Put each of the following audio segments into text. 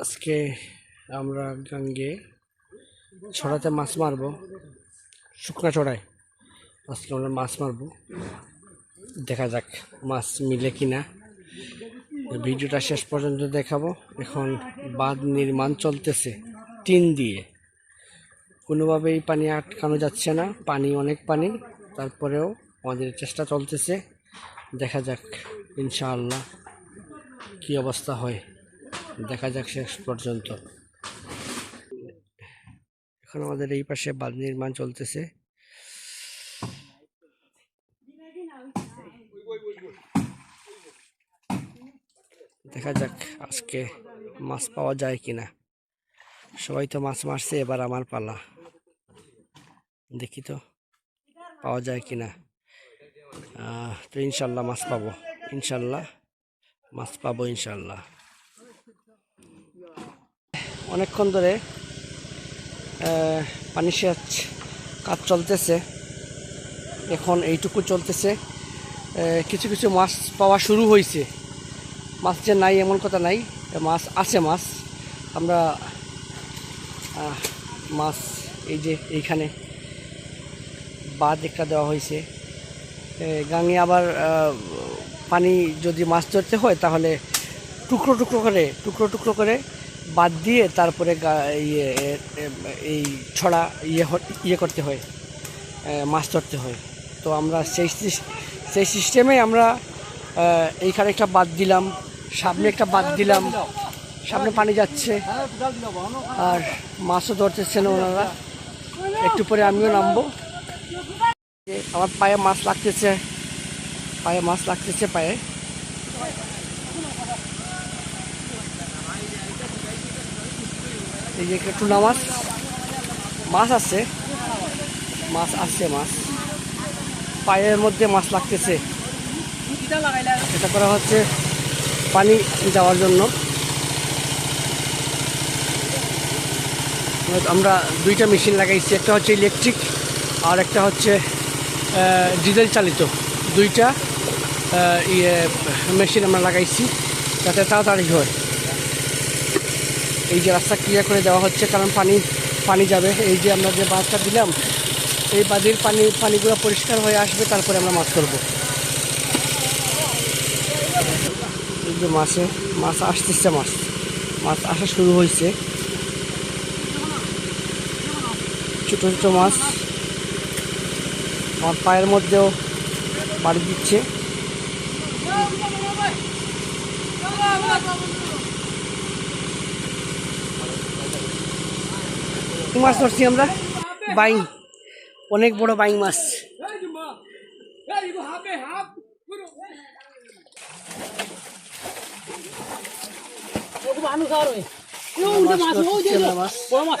আজকে আমরা গাঙ্গে ছড়াতে মাছ মারবো শুকনা ছড়ায়। আজকে আমরা মাছ মারবো। দেখা যাক মাছ মিলে কিনা। ভিডিওটা শেষ পর্যন্ত দেখাবো। এখন বাঁধ নির্মাণ চলতেছে টিন দিয়ে। কোনোভাবেই পানি আটকানো যাচ্ছে না। পানি অনেক পানি, তারপরেও আমাদের চেষ্টা চলতেছে। দেখা যাক, ইনশাআল্লাহ কি অবস্থা হয়। দেখা যাক শেষ পর্যন্ত। এখন আমাদের এই পাশে বাঁধ নির্মাণ চলতেছে। দেখা যাক আজকে মাছ পাওয়া যায় কিনা। সবাই তো মাছ মারছে, এবার আমার পালা। দেখি তো, পাওয়া যায় কি না তো ইনশাল্লাহ মাছ পাবো। ইনশাল্লাহ মাছ পাবো ইনশাল্লাহ। অনেকক্ষণ ধরে পানি সেচ কাজ চলতেছে। এখন এইটুকু চলতেছে। কিছু কিছু মাছ পাওয়া শুরু হয়েছে মাছ যে নাই, এমন কথা নাই। মাছ আছে মাছ। আমরা মাছ এই যে এইখানে বাদ একটা দেওয়া হয়েছে। গাঙে আবার পানি যদি মাছ ধরতে হয়, তাহলে টুকরো টুকরো করে, টুকরো টুকরো করে বাদ দিয়ে তারপরে ইয়ে এই ছড়া ইয়ে ইয়ে করতে হয় মাছ ধরতে হয়। তো আমরা সেই সেই সিস্টেমে আমরা এইখানে একটা বাদ দিলাম, সামনে একটা বাদ দিলাম, সামনে পানি যাচ্ছে, আর মাছও ধরতেছেন ওনারা। একটু পরে আমিও নামবো। আমার পায়ে মাছ লাগতেছে। পায়ে মাছ লাগতেছে পায়ে। এই যে টুনা মাছ। মাছ আছে। মাছ আছে, মাছ। পায়ের মধ্যে মাছ লাগতেছে। এটা করা হচ্ছে পানি যাওয়ার জন্য। আমরা দুইটা মেশিন লাগাইছি। একটা হচ্ছে ইলেকট্রিক। আর একটা হচ্ছে ডিজেল চালিত। দুইটা ইয়ে মেশিন আমরা লাগাইছি, যাতে তাড়াতাড়ি হয়। এই যে রাস্তা ক্লিয়ার করে দেওয়া হচ্ছে, কারণ পানি পানি যাবে। এই যে আমরা যে বাঁধটা দিলাম, এই বাঁধের পানি, পানিগুলো পরিষ্কার হয়ে আসবে, তারপরে আমরা মাছ করব এই যে মাছে, মাছ আসতেছে মাছ। মাছ আসা শুরু হয়েছে। ছোট ছোট মাছ। আমার পায়ের মধ্যেও বাড়ি দিচ্ছে। মাছ ধরছি আমরা। বাইং অনেক বড় বাইং মাছ। মানুষ আর মাছ।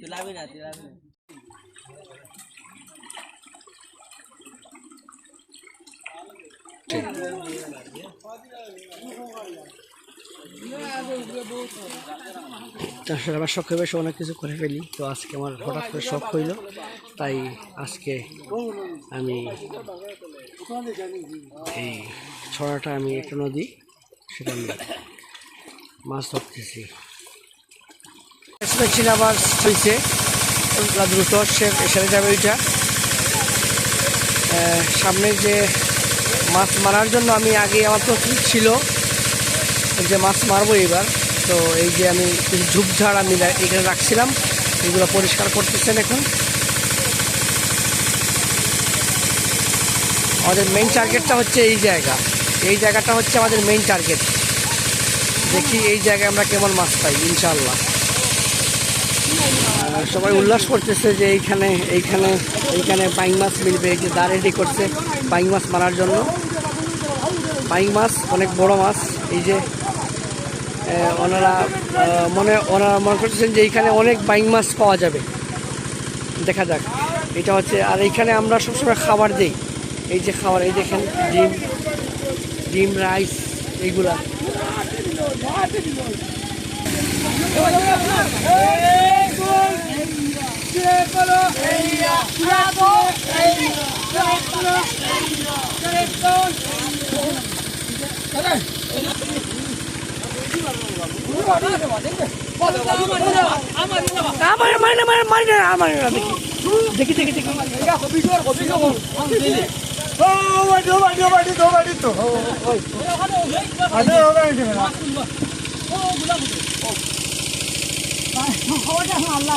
तिलावी ना तिलावी ठीक আসলে আমার শখ হয়ে অনেক কিছু করে ফেলি। তো আজকে আমার হঠাৎ করে শখ হইল। তাই আজকে আমি এই ছড়াটা আমি একটা নদী, সেটা আমি মাছ ধরতেছি। আবার হয়েছে দ্রুত সে- সেরে যাবে ওইটা সামনে যে মাছ মারার জন্য আমি আগে আমার তো ঠিক ছিল যে মাছ মারবো এবার। তো এই যে আমি কিছু ঝুপঝাড় আমি এখানে রাখছিলাম, এগুলো পরিষ্কার করতেছেন এখন। আমাদের মেইন টার্গেটটা হচ্ছে এই জায়গা। এই জায়গাটা হচ্ছে আমাদের মেইন টার্গেট দেখি এই জায়গায় আমরা কেমন মাছ পাই ইনশাল্লাহ সবাই উল্লাস করতেছে যে এইখানে এইখানে এইখানে বাইং মাছ মিলবে, এই যে দা রেডি করছে বাইং মাছ মারার জন্য। বাইং মাছ অনেক বড় মাছ, এই যে ওনারা মনে ওনারা মনে করতেছেন যে এইখানে অনেক বাইং মাছ পাওয়া যাবে। দেখা যাক। এটা হচ্ছে, আর এইখানে আমরা সবসময় খাবার দিই। এই যে খাবার, এই দেখেন, ডিম ডিম, রাইস এইগুলা আমার মানে মানে মানে আমার দেখি দেখি দেখি আল্লাহ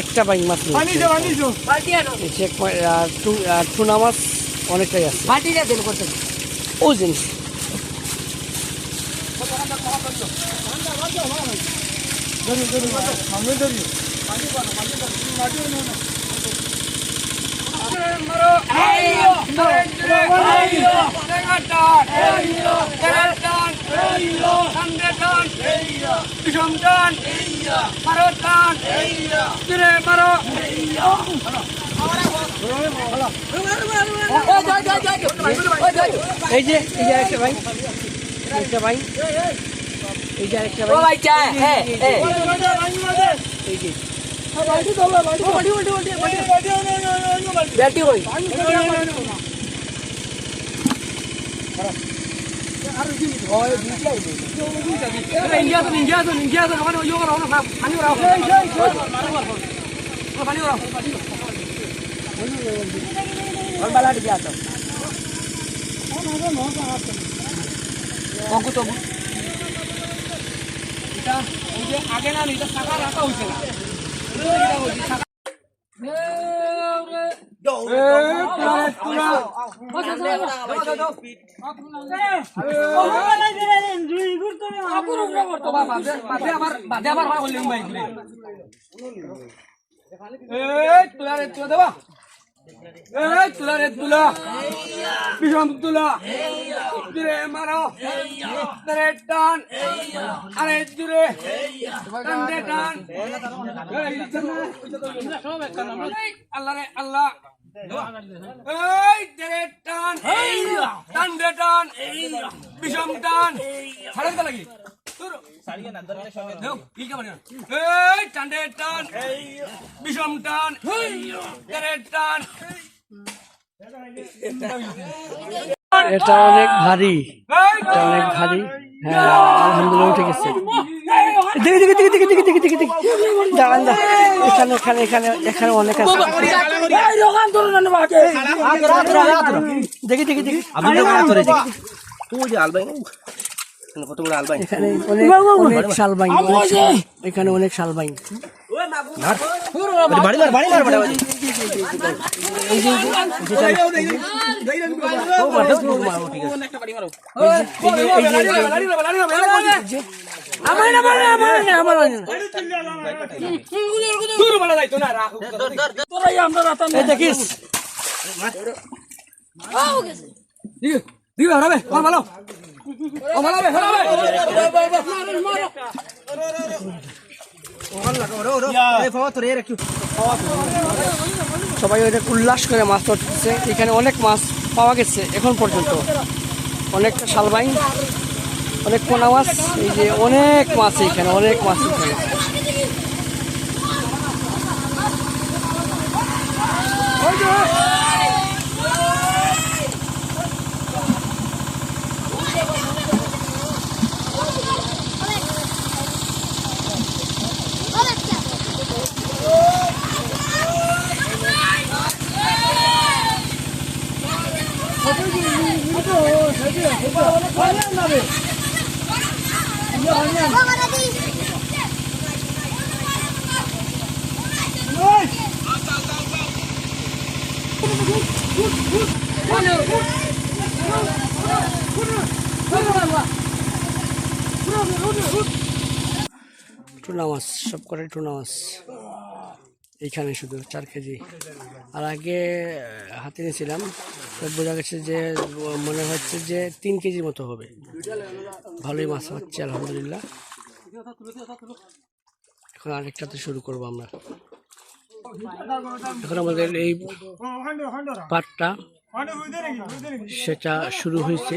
একটা বাইক মাছ টুনা মাছ অনেকটাই আছে। ও জিনিস। ধরি ধরি ধরি। ধরি সন্তান মারো টান তুলে মারো এই যে এই যে একটা ভাই। একটা ভাই এই যে একটা ভাই এই যে। बैठी हुई इंडिया तो इंडिया तो इंडिया तो हमारे योग रहो ना पानी रहो पानी रहो और बाला हट गया तो ওগু তগু এটা ওই যে আগে না এটা সাকা রাখা হয়েছে না আবার হয় হলিম বাইক রে এ তোরা রে তোরা দেবা? বিষম তুলা জুড়ে মারো। জুড়ে টান। আরে জুড়ে। টান দে টান। আল্লাহ রে আল্লাহ। এই জুড়ে টান। টান। দে টান। বিষম টান লাগি তোর দেও, কি কামার না? এই টান টান। বিষম টান। জুড়ে টান। এটা অনেক ভারী। এটা অনেক ভারী। হ্যাঁ আলহামদুলিল্লাহ উঠে গেছে। দেখি দেখি দেখি দেখি দেখি দেখি দেখি দেখি দাঁড়ান। এখানে এখানে এখানে এখানে অনেক আছে। দেখি দেখি দেখি। এখানে অনেক শালবাইন এখানে দেখিস। দিবে হরাবে কল ভালো। ও ভালো হবে হরাবে। সবাই ওইটা উল্লাস করে মাছ ধরতেছে। এখানে অনেক মাছ পাওয়া গেছে এখন পর্যন্ত। অনেকটা শালবাইন অনেক পোনা মাছ এই যে অনেক মাছ এখানে অনেক মাছ এখানে। টুনা মাছ সব করে টুনা মাছ। এইখানে শুধু চার কেজি আর আগে হাতে নিয়েছিলাম তো বোঝা গেছে যে মনে হচ্ছে যে তিন কেজির মতো হবে ভালোই মাছ হচ্ছে আলহামদুলিল্লাহ এখন আরেকটাতে শুরু করব আমরা এখন আমাদের এই পাটটা সেটা শুরু হয়েছে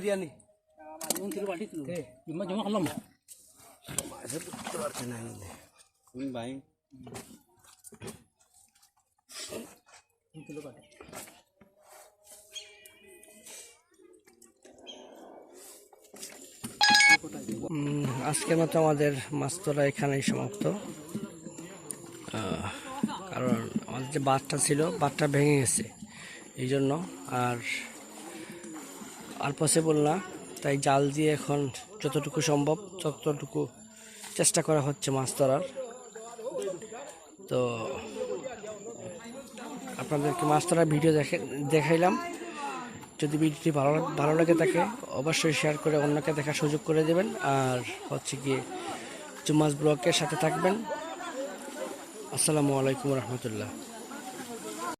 তুলে দিয়া নি আজকের মতো আমাদের মাছ তোলা এখানেই সমাপ্ত। কারণ আমাদের যে বাঁধটা ছিল বাঁধটা ভেঙে গেছে। এই জন্য আর আর পসিবল না। তাই জাল দিয়ে এখন যতটুকু সম্ভব, ততটুকু চেষ্টা করা হচ্ছে মাছ ধরার। তো, আপনাদেরকে মাছ ধরার ভিডিও দেখে, দেখাইলাম। যদি ভিডিওটি ভালো ভালো লাগে থাকে, অবশ্যই শেয়ার করে অন্যকে দেখার সুযোগ করে দেবেন। আর হচ্ছে গিয়ে জুমাস ব্লগের সাথে থাকবেন। আসসালামু আলাইকুম রহমতুল্লাহ।